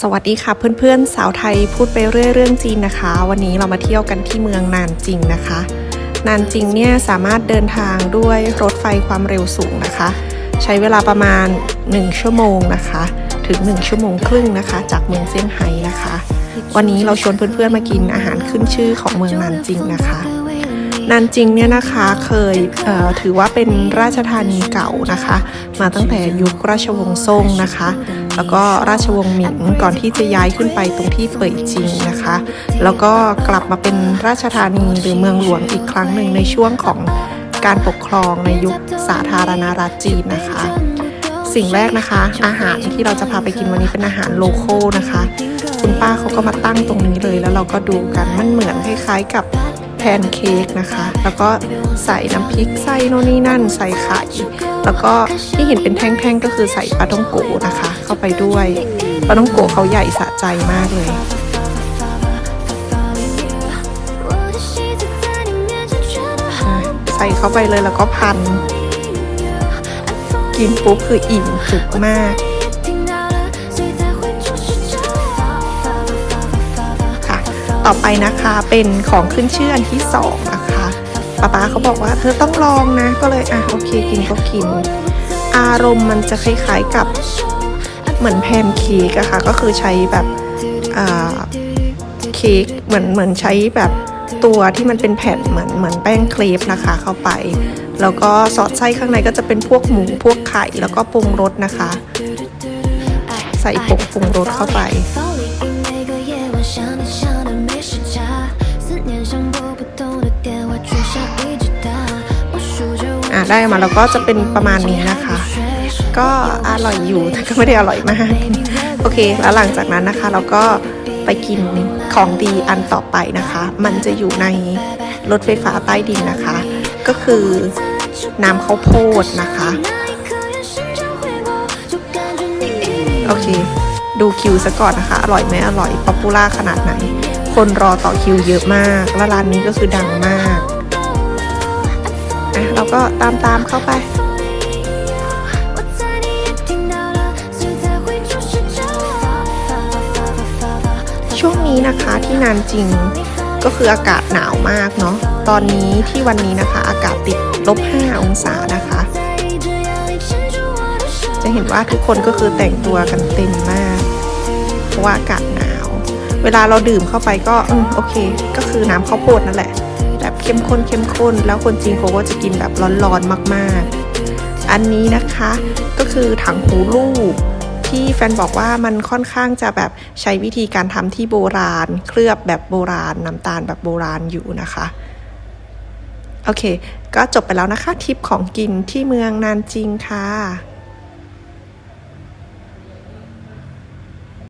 สวัสดีค่ะเพื่อนๆ สาวไทยพูดไปเรื่อยเรื่องจีนนะคะ วันนี้เรามาเที่ยวกันที่เมืองนานจิงนะคะ นานจิงเนี่ยสามารถเดินทางด้วยรถไฟความเร็วสูงนะคะ ใช้เวลาประมาณ 1 ชั่วโมงนะคะ ถึง 1 ชั่วโมงครึ่งนะคะ จากเมืองเซี่ยงไฮ้นะคะ วันนี้เราชวนเพื่อนๆมากินอาหารขึ้นชื่อของเมืองนานจิงนะคะ นานจิงเนี่ยนะคะเคยเถือว่าเป็นราชธานีเก่านะคะ มาตั้งแต่ยุคราชวงศ์ซ่งนะคะ แล้วก็ราชวงศ์หมิงก่อนที่จะย้ายขึ้นไปตรงที่เป่ยจิงนะคะ แล้วก็กลับมาเป็นราชธานีหรือเมืองหลวงอีกครั้งหนึ่งในช่วงของการปกครองในยุคสาธารณรัฐจีนนะคะ สิ่งแรกนะคะ อาหารที่เราจะพาไปกินวันนี้เป็นอาหารโลโก้นะคะ คุณป้าเขาก็มาตั้งตรงนี้เลยแล้วเราก็ดูกันมันเหมือนคล้ายๆกับ แพนเค้กนะคะ แล้วก็ใส่น้ำพริกใส่โน่นนี่นั่น ใส่ไข่ แล้วก็ที่เห็นเป็นแท่งๆก็คือใส่ปลาต้องโกะนะคะ เข้าไปด้วยปลาต้องโกะเขาใหญ่สะใจมากเลยใส่เข้าไปเลยแล้วก็พัน กินปุ๊บคืออิ่มจุกมาก ต่อไปนะคะเป็นของขึ้นชื่ออันที่สองนะคะป๊าป๊าเขาบอกว่าเธอต้องลองนะก็เลยอะโอเคกินก็กิน อารมณ์มันจะคล้ายๆกับเหมือนแพนเค้กอะค่ะก็คือใช้แบบอ่าเค้กเหมือนเหมือนใช้แบบตัวที่มันเป็นแผ่นเหมือนเหมือนแป้งเครปนะคะเข้าไป แล้วก็สอดไส้ข้างในก็จะเป็นพวกหมูพวกไข่แล้วก็ปรุงรสนะคะ ใส่ผงปรุงรสเข้าไป อะได้มาแล้วก็จะเป็นประมาณนี้นะคะ ก็อร่อยอยู่แต่ก็ไม่ได้อร่อยมาก โอเค แล้วหลังจากนั้นนะคะ เราก็ไปกินของดีอันต่อไปนะคะ มันจะอยู่ในรถไฟฟ้าใต้ดินนะคะ ก็คือน้ำข้าวโพดนะคะ โอเค ดูคิวซะก่อนนะคะ อร่อยไหมอร่อยป๊อปปูล่าขนาดไหน คนรอต่อคิวเยอะมาก และร้านนี้ก็คือดังมากอะเราก็ตามตามเข้าไปช่วงนี้นะคะที่นานจริงก็คืออากาศหนาวมากเนาะตอนนี้ที่วันนี้นะคะ อากาศติดลบ 5 องศานะคะ จะเห็นว่าทุกคนก็คือแต่งตัวกันเต็มมาก เพราะว่าอากาศหนาว เวลาเราดื่มเข้าไปก็อืมโอเค ก็คือน้ำข้าวโพดนั่นแหละ แบบเข้มข้นเข้มข้น แล้วคนจีนเขาก็จะกินแบบร้อนๆมากๆ อันนี้นะคะก็คือถังหูลูกที่แฟนบอกว่ามันค่อนข้างจะแบบใช้วิธีการทำที่โบราณ เคลือบแบบโบราณน้ำตาลแบบโบราณอยู่นะคะ โอเค ก็จบไปแล้วนะคะทริปของกินที่เมืองนานจริงค่ะ